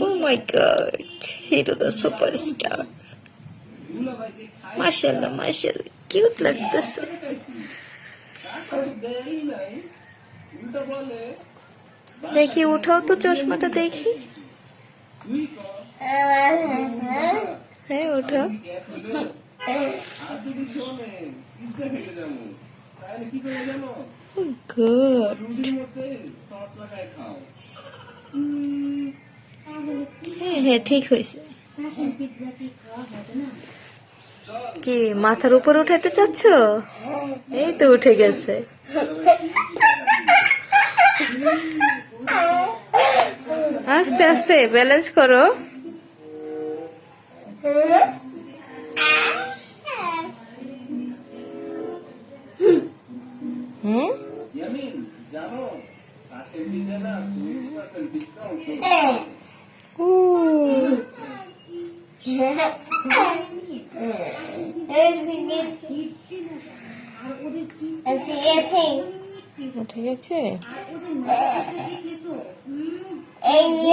O my god hero the superstar মাশাআল্লাহ মাশাআল্লাহ cute লাগতেছে দেখি, উঠাও তো চশমাটা, দেখি। হ্যাঁ উঠাও। হ্যাঁ ঠিক হয়েছে। কি, মাথার উপর উঠাতে চাচ্ছ? এই তো উঠে গেছে। আস্তে আস্তে ব্যালেন্স করো। ও উঠে গেছে আমি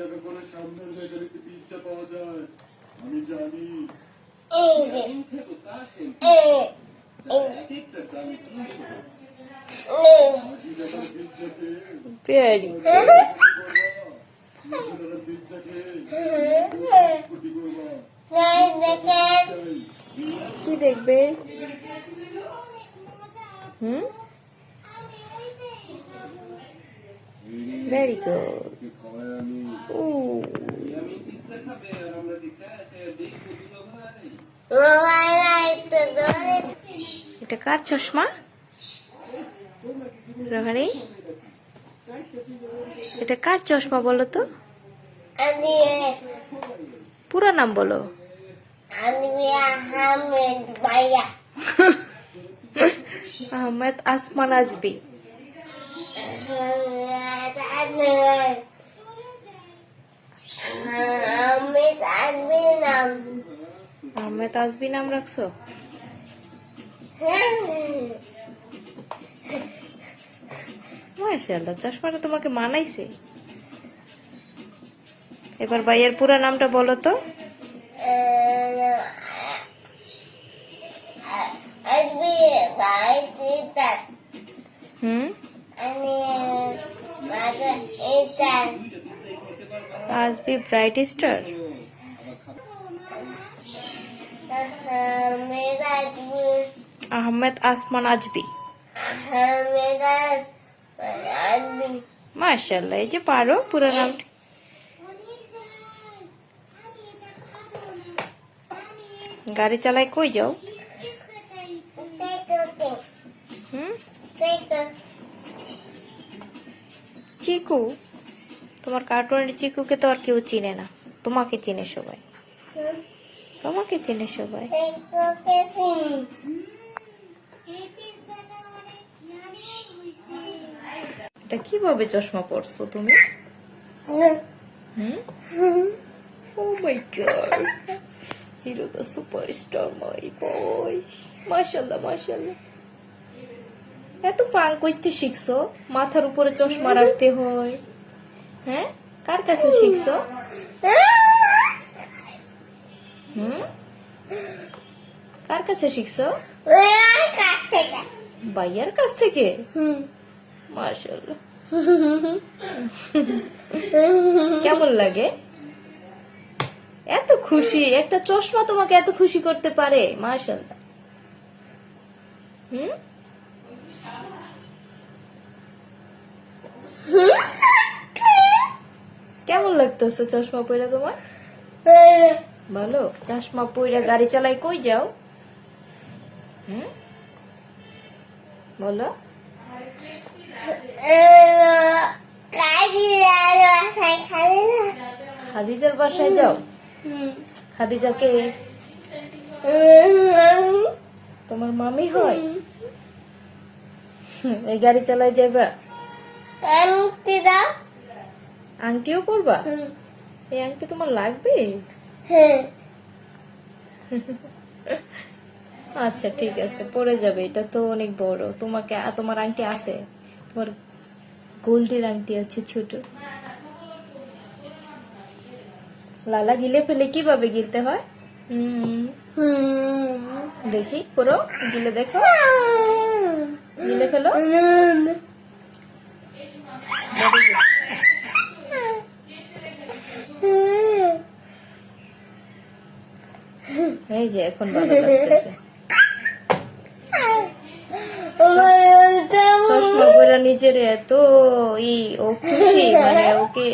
টাকা করে সামনের বেকারিতে পিৎজা পাওয়া যায়। আমি জানি। কি দেখবে? হুম? ভেরি গুড ও এটা কার চশমা? রোহানি এটা কার চশমা বলো তো? পুরো নাম বলো। আহমেদ আসমান আজবি। আহমেদ আজবি নাম রাখছো? মাশাআল্লাহ, চশমাটা তোমাকে মানাইছে। এবার ভাইয়ের পুরো নামটা বলো তো। হুম? আজবি ব্রাইট স্টার আহমেদ আসমান আজবি মাশাআল্লাহ এই যে পারো পুরো নামটা। গাড়ি চালাই কই যাও? হুম? চিকু। তোমার কার্টুনের চিকুকে তো আর কেউ চিনে না। তোমাকে চিনে সবাই। তোমাকে চিনে সবাই। এটা কীভাবে চশমা পরছো তুমি? হুম? ও মাই গড মাই বয় এত পাং করতে শিখছো? মাথার উপরে চশমা রাখতে হয়। হ্যাঁ? কার কাছে শিখছো? হুম? কার কাছে শিখছো? ভাইয়ার কাছ থেকে? মাশাল্লাহ কেমন লাগে? এত খুশি, একটা চশমা তোমাকে এত খুশি করতে পারে মাশাল্লাহ হুম? কেমন লাগতেছে চশমা পরে তোমার? ভালো? চশমা পইরা গাড়ি চালাই কই যাও? হুম? বলো। খাদিজার বাসায় যাও। খাদিজাকে তোমার মামি হয়? এই গাড়ি চালাই যাবা আংটিও করবা এই আংটি তোমার লাগবে? হ্যাঁ। আচ্ছা ঠিক আছে পরে যাবে এটা তো অনেক বড়। তোমাকে তোমার আংটি আছে? তোমার গোল্ডের আংটি আছে ছোট। লালা গিলে ফেলে কীভাবে গিলতে হয়? হুম। দেখি করো গিলে দেখো। গিলে ফেলো। এই যে এখন নিজের এত ই, ও খুশি মানে ওকে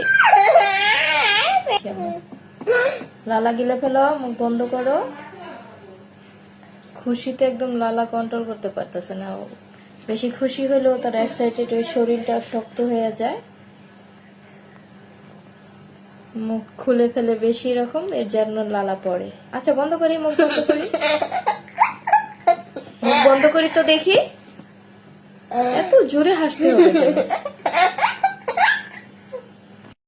লালা গিলে ফেলো, মুখ বন্ধ করো। খুশিতে একদম লালা কন্ট্রোল করতে পারতেছে না বেশি খুশি হলেও তার এক্সাইটেড ওই শরীরটা শক্ত হয়ে যায়। মুখ খুলে ফেলে বেশি রকম এর জন্য লালা পড়ে। আচ্ছা বন্ধ করি মুখ বন্ধ করি? মুখ বন্ধ করি তো দেখি। এত জোরে হাসতে হবে?